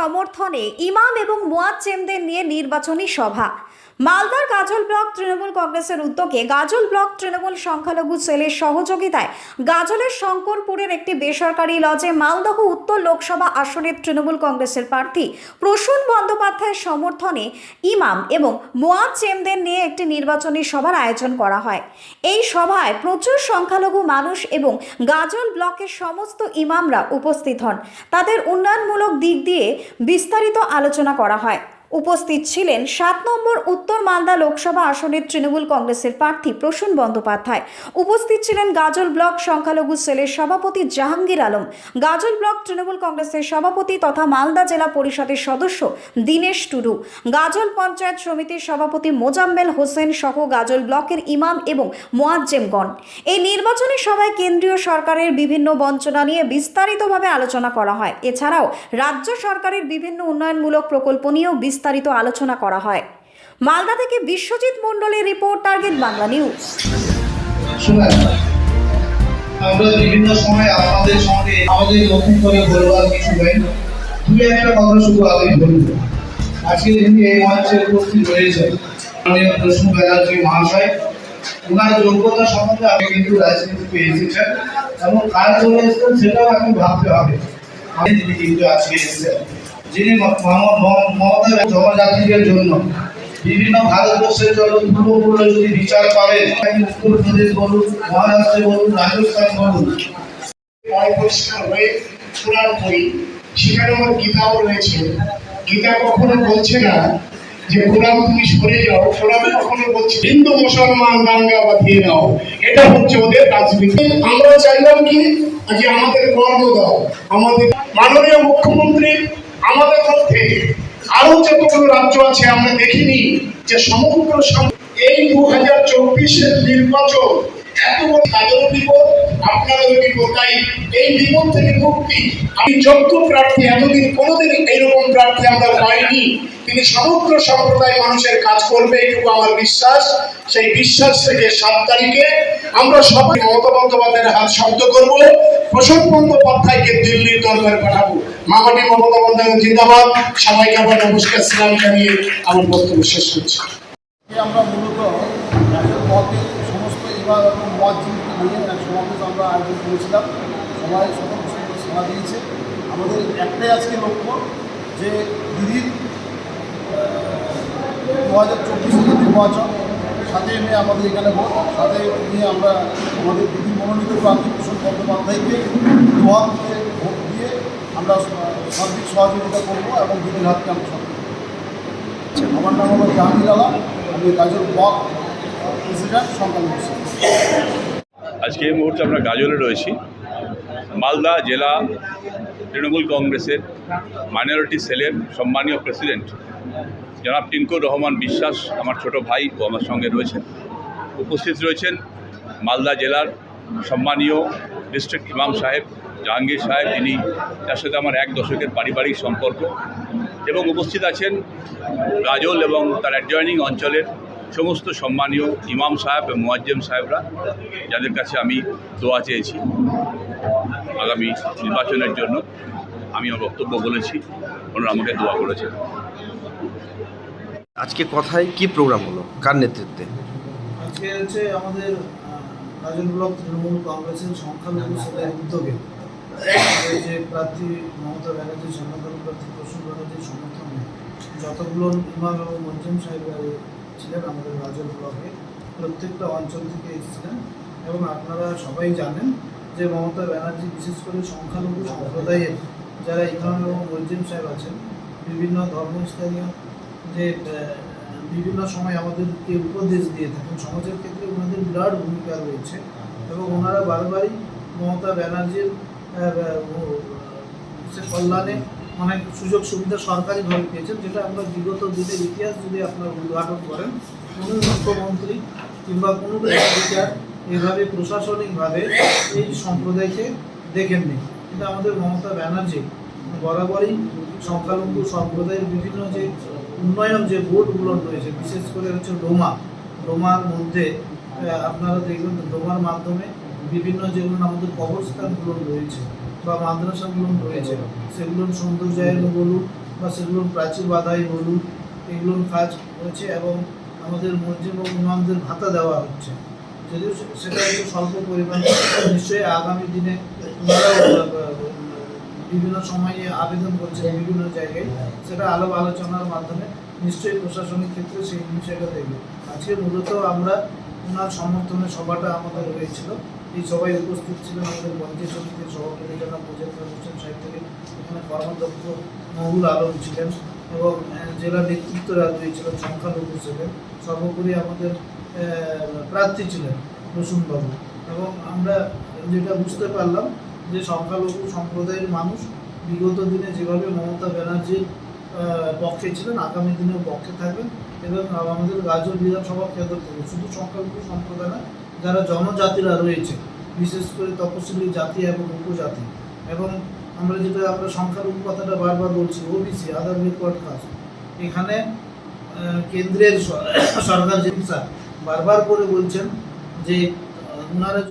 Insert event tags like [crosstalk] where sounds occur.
সমর্থনে ইমাম এবং মুয়াজ্জেমদের নিয়ে নির্বাচনী সভা। মালদার গাজল ব্লক তৃণমূল কংগ্রেসের উদ্যোগে গাজল ব্লক তৃণমূল সংখ্যালঘু সেলের সহযোগিতায় গাজলের শঙ্করপুরের একটি বেসরকারি লজে মালদহ উত্তর লোকসভা আসনের তৃণমূল কংগ্রেসের প্রার্থী প্রসূন বন্দ্যোপাধ্যায়ের সমর্থনে ইমাম এবং মোয়াজ্জেমদের নিয়ে একটি নির্বাচনী সভার আয়োজন করা হয়। এই সভায় প্রচুর সংখ্যালঘু মানুষ এবং গাজল ব্লকের সমস্ত ইমামরা উপস্থিত হন। তাদের উন্নয়নমূলক দিক দিয়ে বিস্তারিত আলোচনা করা হয়। উপস্থিত ছিলেন সাত নম্বর উত্তর মালদা লোকসভা আসনের তৃণমূল কংগ্রেসের প্রার্থী প্রসূন বন্দ্যোপাধ্যায়। উপস্থিত ছিলেন গাজল ব্লক সংখ্যালঘু সেলের সভাপতি জাহাঙ্গীর আলম, গাজল ব্লক তৃণমূল কংগ্রেসের সভাপতি তথা মালদা জেলা পরিষদের সদস্য দীনেশ টুডু, গাজল পঞ্চায়েত সমিতির সভাপতি মোজাম্মেল হোসেন সহ গাজল ব্লকের ইমাম এবং মোয়াজ্জেমগণ এই নির্বাচনী সভায় কেন্দ্রীয় সরকারের বিভিন্ন বঞ্চনা নিয়ে বিস্তারিতভাবে আলোচনা করা হয়। এছাড়াও রাজ্য সরকারের বিভিন্ন উন্নয়নমূলক প্রকল্প নিয়েও আলোচনা করা হয়। মালদা থেকে বিশ্বজিৎ মণ্ডলের রিপোর্ট, টার্গেট বাংলা নিউজ। আমরা বিভিন্ন সময় আপনাদের সঙ্গে আমাদের নতুন করে বলবার কিছু নেই। একটা কথা শুধু আমি বলব। আজকে যিনি এই মঞ্চে উপস্থিত রয়েছেন মাননীয় প্রশ্ন ব্যানার্জি মহাশয়। ওনার যোগ্যতা সম্বন্ধে আমি কিন্তু রাজনীতিতে এসেছেন এবং কাজ চলে এসেছেন সেটাও ভাবতে হবে। আমি তিনি কিন্তু আজকে এসেছেন। যিনি জনজাতিদের জন্য বিভিন্ন ভারতবর্ষের জন্য পূর্বপূর্ণ যদি বিচার করেন উত্তরপ্রদেশ বলুন, মহারাষ্ট্র বলুন, রাজস্থান বলুন। আমার রয়েছে। কখনো বলছে না যে সরে যাও। কখনো বলছে, হিন্দু, মুসলমান এটা হচ্ছে ওদের রাজনীতি। কি? যে আমাদের কর্ম দাও আমাদের মাননীয় মুখ্যমন্ত্রী আমাদের মধ্যে আরও যতগুলো রাজ্য আছে, আমরা দেখিনি যে সমগ্র এই দু হাজার চব্বিশের নির্বাচন এত বড় তাদেরও বিপদ? আপনাদেরও বিপদ, তাই এই বিপদ থেকে মুক্তি। আমি যোগ্য প্রার্থী এতদিন কোনোদিন এইরকম প্রার্থী আমরা পাইনি। তিনি সমগ্র সম্প্রদায় মানুষের কাজ করবে, এটুকু আমার বিশ্বাস। সেই বিশ্বাস থেকে সাত তারিখে আমরা সবাই মমতা বন্দ্যোপাধ্যায়ের হাত শব্দ করব। প্রসন্ন বন্দ্যোপাধ্যায়কে দিল্লির দরবারে পাঠাবো। মামাটি মমতা বন্দ্যোপাধ্যায় জিন্দাবাদ। সবাইকে আবার নমস্কার, সালাম জানিয়ে আমার বক্তব্য শেষ করছি। আমরা মূলত সমস্ত ইমাম এবং মসজিদকে নিয়ে এক সমাবেশ আমরা আয়োজন করেছিলাম। সবাই সকল সাড়া দিয়েছে। আমাদের একটাই আজকে লক্ষ্য যে দিদির দু হাজার চব্বিশে নির্বাচন সাথে এনে আমাদের এখানে ভোট, সাথে নিয়ে আমরা আমাদের দিদির মনোনীত প্রার্থী কুশল বন্দ্যোপাধ্যায়কে দিয়ে ভোট আমরা সার্বিক সহযোগিতা করব এবং দিদির হাতকে আমরা সহযোগিতা আমার নাম হলো জাহাঙ্গীর আলম, আমি গাজল ব্লক প্রেসিডেন্ট সেল। আজকে এই মুহূর্তে আমরা গাজলে রয়েছি। মালদা জেলা তৃণমূল কংগ্রেসের মাইনরিটি সেলের সম্মানীয় প্রেসিডেন্ট জনাব টিঙ্কুর রহমান বিশ্বাস, আমার ছোট ভাই ও আমার সঙ্গে রয়েছেন। উপস্থিত রয়েছেন মালদা জেলার সম্মানীয় ডিস্ট্রিক্ট ইমাম সাহেব জাহাঙ্গীর সাহেব যিনি তার সাথে আমার এক দশকের পারিবারিক সম্পর্ক এবং উপস্থিত আছেন গাজল এবং তার অ্যাডজয়নিং অঞ্চলের সমস্ত সম্মানীয় ইমাম সাহেব এবং মোয়াজ্জেম সাহেবরা যাদের কাছে আমি দোয়া চেয়েছি আগামী নির্বাচনের জন্য। আমি আমার বক্তব্য বলেছি ওনারা আমাকে দোয়া করেছেন। আজকে কথায় কি প্রোগ্রাম হলো? কার নেতৃত্বে? আজকে হচ্ছে আমাদের গাজল ব্লক তৃণমূল কংগ্রেসের সংখ্যালঘু সেলের উদ্যোগে যে প্রার্থী মমতা ব্যানার্জি সংখ্যালঘু প্রার্থী প্রসূন ব্যানার্জির সমর্থনে যতগুলো ইমাম এবং মঞ্জুম সাহেব ছিলেন আমাদের গাজল ব্লকে, প্রত্যেকটা অঞ্চল থেকে এসেছিলেন এবং আপনারা সবাই জানেন যে মমতা ব্যানার্জি বিশেষ করে সংখ্যালঘু সম্প্রদায়ের যারা ইমাম এবং মঞ্জিম সাহেব আছেন, বিভিন্ন ধর্মস্থানীয় যে বিভিন্ন সময় আমাদেরকে উপদেশ দিয়ে থাকেন, সমাজের ক্ষেত্রে ওনাদের বিরাট ভূমিকা রয়েছে এবং ওনারা বারবারই মমতা ব্যানার্জির কল্যাণে অনেক সুযোগ সুবিধা সরকারিভাবে পেয়েছেন, যেটা আমরা বিগত দিনের ইতিহাস যদি আপনারা উদ্ঘাটন করেন, কোনো মুখ্যমন্ত্রী কিংবা কোনো বিচার এভাবে প্রশাসনিকভাবে এই সম্প্রদায়কে দেখেননি। কিন্তু আমাদের মমতা ব্যানার্জি বরাবরই সংখ্যালঘু সম্প্রদায়ের বিভিন্ন যে উন্নয়ন যে বোর্ডগুলো রয়েছে, বিশেষ করে হচ্ছে ডোমা, ডোমার মধ্যে আপনারা দেখবেন ডোমার মাধ্যমে বিভিন্ন যেগুলো আমাদের কবরস্থানগুলো রয়েছে বা মাদ্রাসাগুলো রয়েছে সেগুলোর সৌন্দর্যায়ন বলুন বা সেগুলোর প্রাচীর বাধাই বলুন এগুলোর কাজ হয়েছে এবং আমাদের মসজিদ এবং ইমামদের ভাতা দেওয়া হচ্ছে। যদিও সেটা একটু স্বল্প পরিমাণে, নিশ্চয়ই আগামী দিনে বিভিন্ন সময়ে আবেদন করছে বিভিন্ন জায়গায়। সেটা আলাপ আলোচনার মাধ্যমে নিশ্চয়ই প্রশাসনিক ক্ষেত্রে সেই বিষয়টা দেখবে। আজকে মূলত আমরা ওনার সমর্থনে সভাটা আমাদের হয়েছিল। এই সভায় উপস্থিত ছিলেন আমাদের পঞ্চায়েত সমিতির সভাপতি জনাব মুজাফর হোসেন সাহেব থেকে এখানে কর্মাধ্যক্ষ মহুল আলম ছিলেন এবং জেলা নেতৃত্বরা রয়েছিলেন, সংখ্যালঘু ছিলেন, সর্বোপরি আমাদের প্রার্থী ছিলেন রসুনবাবু এবং আমরা যেটা বুঝতে পারলাম যে সংখ্যালঘু সম্প্রদায়ের মানুষ বিগত দিনে যেভাবে মমতা ব্যানার্জির পক্ষে ছিলেন, আগামী দিনেও পক্ষে থাকবেন এবং আমাদের গাজল বিধানসভা কেন্দ্র থেকে শুধু সংখ্যালঘু সম্প্রদায় না, যারা জনজাতিরা রয়েছে, বিশেষ করে তপশিলি জাতি এবং উপজাতি। এবং আমরা যেটা, আমরা সংখ্যালঘু কথাটা বারবার বলছি ওবিসি আদার ব্যাকওয়ার্ড কাস্ট এখানে কেন্দ্রের [coughs] সরকার যে বারবার করে বলছেন যে ওনারা